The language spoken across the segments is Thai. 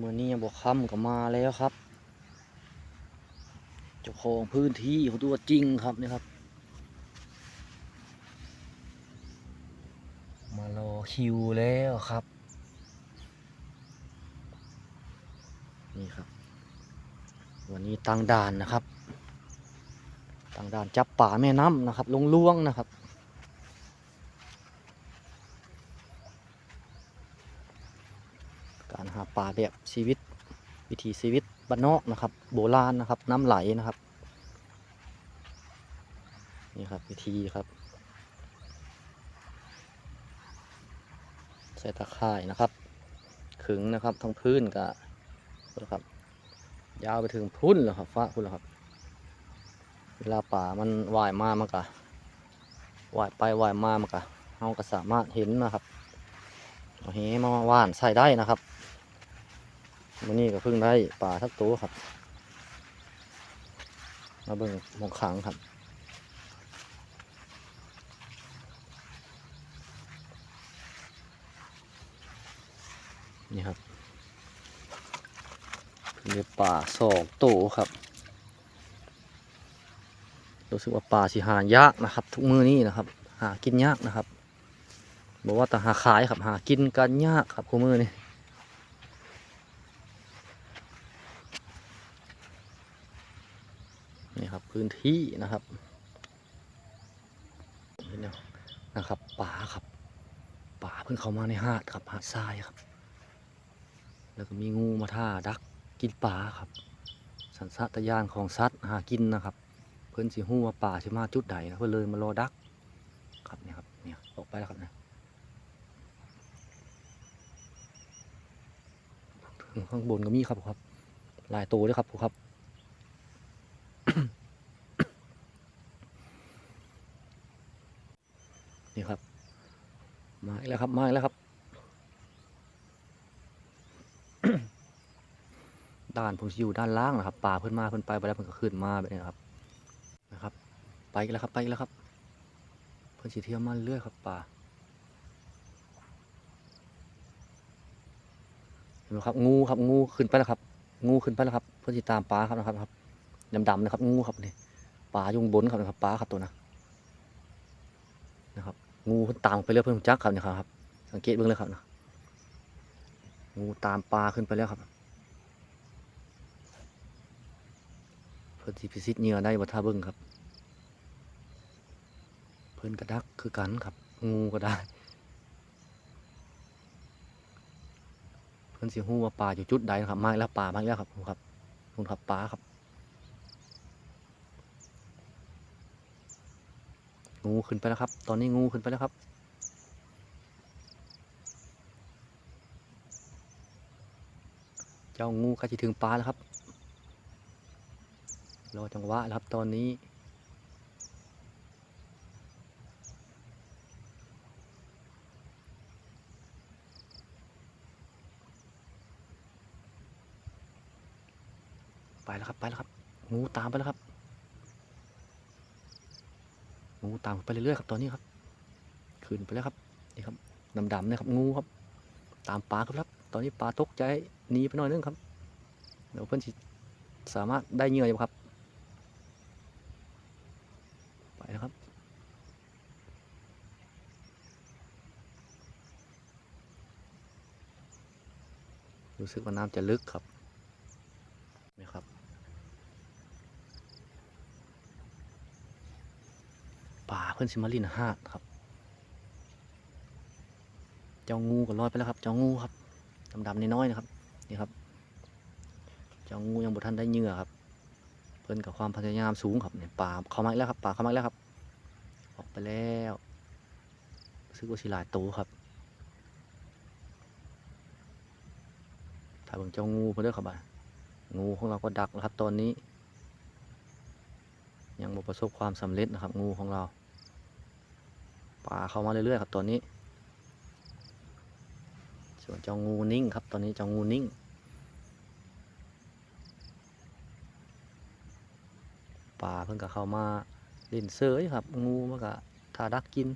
เมื่อนี้ยังบอกค่ำก็มาแล้วครับเจ้าของพื้นที่เขาตัวจริงครับนี่ครับ มารอคิวแล้วครับ นี่ครับ วันนี้ตั้งด่านนะครับตั้งด่านจับป่าแม่น้ำนะครับ ลงล่วงนะครับ การหา ปลาแบบชีวิต วิถีชีวิตบ้านนอกนะครับ โบราณนะครับ น้ำไหลนะครับ นี่ครับวิธีครับ ใส่ตะข่ายนะครับ ขึงนะครับทั้งพื้นกับนะครับ ยาวไปถึงพุ่นแล้วครับฟ้าพุ่นแล้วครับ เวลาป่ามันว่ายมามันก็ว่ายไปว่ายมามันก็เราก็สามารถเห็นนะครับเอาเหมาว่านใส่ได้นะครับ วันนี้ก็เพิ่งได้ป่าทักตัวครับ มาเบิ่งมองขังครับนี่ครับเรียกป่าสองโตครับ รู้สึกว่าป่าสิหายากนะครับ ทุกมือนี้นะครับ หากินยากนะครับบอกว่าแต่หาขายครับหากินกันยากครับคู่มือนี่ นี่ครับ พื้นที่นะครับนี่นะครับป่าครับป่าเพิ่งเข้ามาในหาดครับหาดทรายครับ แล้วก็มีงูมาท่าดักกินปลาครับ สัญชาตญาณของสัตว์หากินนะครับ เพิ่นสิฮู้ว่าป่าสิมาจุดใดนะเพิ่นเลยมารอดักครับเนี่ยครับเนี่ยออกไปแล้วครับนะถึงข้างบนก็มีครับครับ หลายตัวด้วยครับผมครับ นี่ครับ มาอีกแล้วครับ มาอีกแล้วครับ ด้านผมอยู่ด้านล่างนะครับ ป่าเพิ่นมาเพิ่นไปไปแล้วเพิ่นก็ขึ้นมาแบบนี้ครับ นะครับ ไปกันแล้วครับ ไปกันแล้วครับ เพิ่นสิเที่ยวมาเรื่อยครับป่าเห็นไหมครับ งูครับ งูขึ้นไปแล้วครับ งูขึ้นไปแล้วครับ เพิ่นสิตามปลาครับนะครับครับดำๆนะครับ งูครับนี่ปลายุงบนครับนะครับปลาครับตัวนะนะครับ งูเพิ่นตามไปเรื่อยเพิ่นจักครับเนี่ยครับ สังเกตเบิ่งเลยครับนะงูตามปลาขึ้นไปแล้วครับ เพิ่อนสิพิสิทธิ์เหงื่อได้บ่ท่าเบิ่งครับ เพิ่อนกระดักคือกันครับ งูก็ได้ เพิ่อนสิฮู้ว่าปลาอยู่จุดใดนะครับมาแล้วปลามาแล้วครับผมครับผมครับปลาครับ งูขึ้นไปแล้วครับ ตอนนี้งูขึ้นไปแล้วครับ เจ้างูใกล้จะถึงปลาแล้วครับ รอจังหวะครับตอนนี้ไปแล้วครับ ไปแล้วครับ งูตามไปแล้วครับ งูตามไปเรื่อยๆครับตอนนี้ครับขึ้นไปแล้วครับนี่ครับดำๆนี่ยครับงูครับ ตามปลาครับ ตอนนี้ปลาตกใจหนีไปหน่อยนึงครับเดี๋ยวเพื่อนสามารถได้เหงื่ออยู่ครับ ไปนะครับรู้สึกว่าน้ำจะลึกครับนี่ครับ ป่าเพื่อนซิมารินหาดครับ เจ้างูก็ลอยไปแล้วครับ เจ้างูครับดำๆน้อยๆนะครับนี่ครับ เจ้างูยังบุทันได้เหงื่อครับ เพิ่อนกับความพยายามสูงครับเนี่ยป่าเข้ามาแล้วครับป่าเข้ามาแล้วครับ ออกไปแล้วรู้สึกว่าสิลายตัวครับถ้าเบิ่งเจ้างูเพิ่นเด้อครับบ่างูของเราก็ดักแล้วครับตอนนี้ ยังบ่ประสบความสำเร็จนะครับ งูของเรา ป่าเข้ามาเรื่อยๆครับตอนนี้ ส่วนเจ้างูนิ่งครับตอนนี้เจ้างูนิ่งป่าเพิ่นก็เข้ามาเล่นเสยครับ งูมันก็ถ้าดักกิน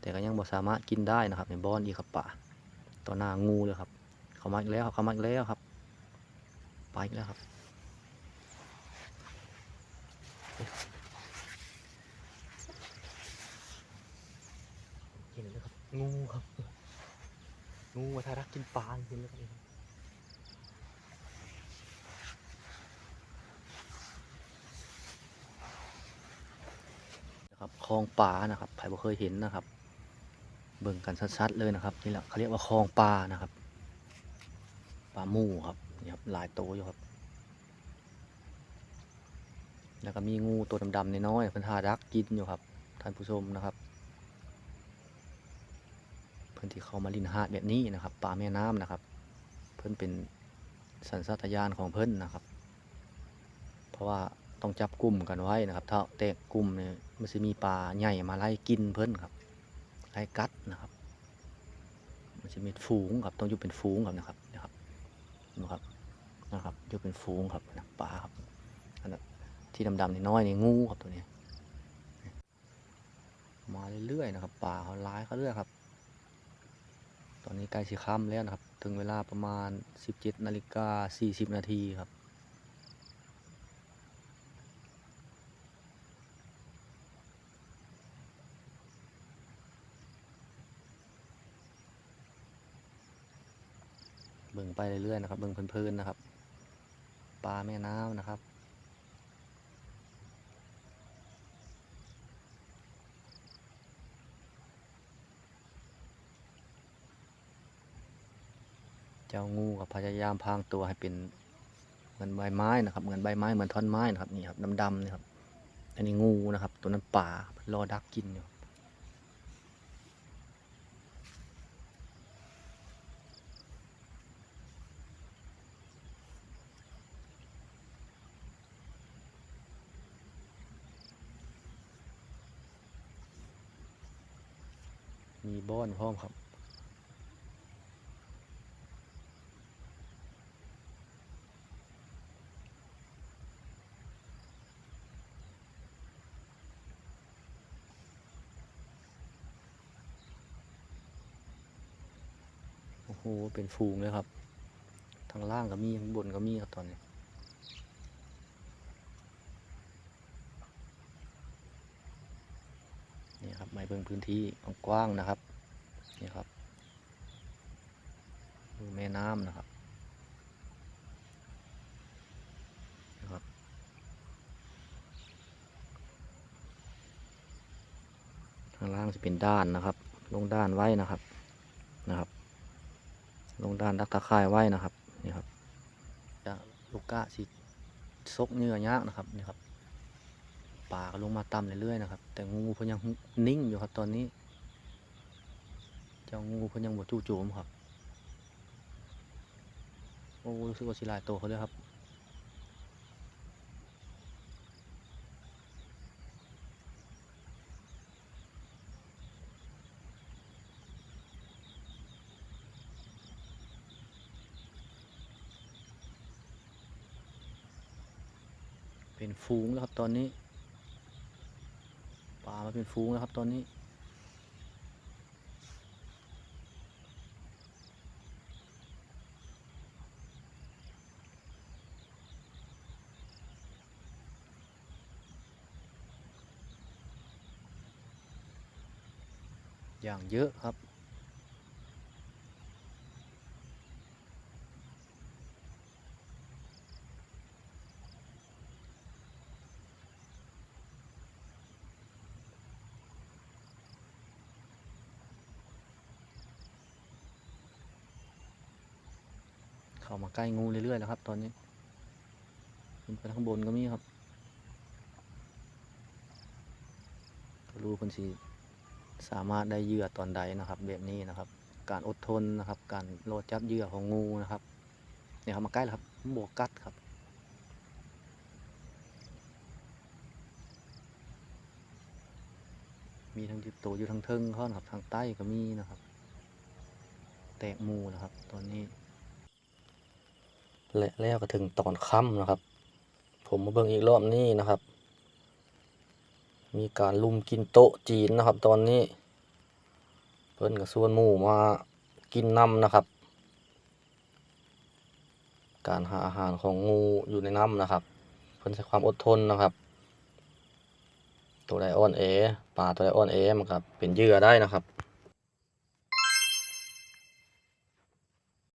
แต่ก็ยังบ่สามารถกินได้นะครับในบอนอีครับป่าต่อหน้างูเลยครับ เข้ามาอีกแล้วเข้ามาอีกแล้วครับ ไปอีกแล้วครับ เห็นเลยครับ งูครับ งูมาทารักกินปลาจริงๆเลยครับนะครับคลองปลานะครับใครบ่เคยเห็นนะครับ เบิ่งกันชัดๆเลยนะครับนี่แหละเขาเรียกว่าคลองปลานะครับปลาหมูครับนี่ครับหลายโตวอยู่ครับ แล้วก็มีงูตัวดำๆน้อยๆเพิ่นทารักกินอยู่ครับท่านผู้ชมนะครับ เพิ่อนที่เขามาลินหาดแบบนี้นะครับปลาแม่น้ำนะครับ เพิ่อนเป็นสัญชาตญาณของเพิ่อนนะครับ เพราะว่าต้องจับกลุ่มกันไว้นะครับ ถ้าแตกกลุ่มเนี่ยมันจะมีปลาใหญ่มาไล่กินเพิ่อนครับไล่กัดนะครับ มันจะมีฝูงครับต้องอยู่เป็นฝูงครับนะครับนะครับนะครับนะครับอยู่เป็นฝูงครับนะปลาครับอันนั้นที่ดำๆนี่น้อยนี่งูครับตัวนี้มาเรื่อยๆนะครับป่าเขาร้ายเขาเรื่อยครับ ตอนนี้ใกล้สิค่ำแล้วนะครับ ถึงเวลาประมาณ 17นาฬิกา40นาทีครับ เบิ่งไปเรื่อยๆนะครับ เบิ่งเพลินๆนะครับ ปลาแม่น้ำนะครับ เจ้างูกับพยายามพรางตัวให้เป็นเหมือนใบไม้นะครับ เหมือนใบไม้เหมือนท่อนไม้นะครับนี่ครับดำๆนี่ครับ อันนี้งูนะครับ ตัวนั้นป่ารอดักกินอยู่มีบ้อนพร้อมครับ อ้เป็นฟูงเลยครับ ทางล่างก็มีข้างบนก็มีครับตอนนี้นี่ครับไม่เบิ่งพื้นที่กว้างนะครับนี่ครับดูแม่น้ำนะครับนะครับ ข้างล่างจะเป็นด้านนะครับ ลงด้านไว้นะครับนะครับ ลงด้านดักตะข่ายไว้นะครับนี่ครับจะลูกกะสิซกเนื้อยากนะครับนี่ครับป่าก็ลงมาต่ำเรื่อยๆนะครับ แต่งูเพิ่นยังนิ่งอยู่ครับตอนนี้ เจ้างูเพิ่นยังบ่จู่โจมครับ โอ้รู้สึกว่าสิลายตัวเขาเลยครับ เป็นฟูงแล้วครับตอนนี้ปลามาเป็นฟูงแล้วครับตอนนี้ อย่างเยอะครับ เข้ามาใกล้งูเรื่อยๆแล้วครับ ตอนนี้ขึ้นไปข้างบนก็มีครับรู้คนสีสามารถได้เหยื่อตอนใดนะครับ แบบนี้นะครับ การอดทนนะครับ การโลดจับเหยื่อของงูนะครับเนี่ยครับมาใกล้แล้วครับบวกกัดครับมีทั้งที่โตอยู่ทางเทิงเขานะครับทางใต้ก็มีนะครับ แตกมูนะครับ ตอนนี้ และแล้วก็ถึงตอนค่ำนะครับ ผมมาเบิ่งอีกรอบนี้นะครับ มีการลุมกินโต๊ะจีนนะครับ ตอนนี้ เพิ่นกับส่วนหมู่มากินน้ำนะครับ การหาอาหารของงูอยู่ในน้ำนะครับ เพิ่นใช้ความอดทนนะครับ ตัวใดอ่อนแอปลาตัวใดอ่อนแอมันก็เป็นเหยื่อได้นะครับ